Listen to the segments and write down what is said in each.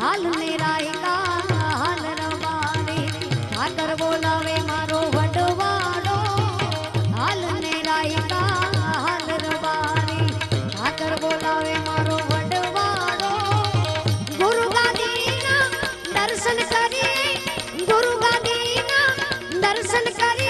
હાલ ને રાયકા હાલ રવારે ઠાકર બોલાવે મારો વડવાડો. હાલ ને રાયકા હાલ રવારે ઠાકર બોલાવે મારો વડવાડો. ગુરુ ગાદીના દર્શન કરી, ગુરુ ગાદીના દર્શન કરીએ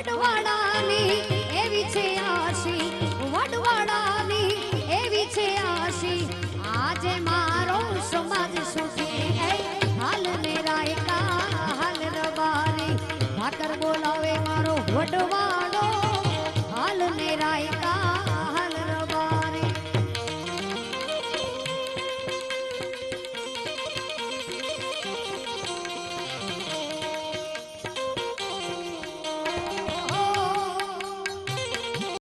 વડવાળાની એવી છે આશી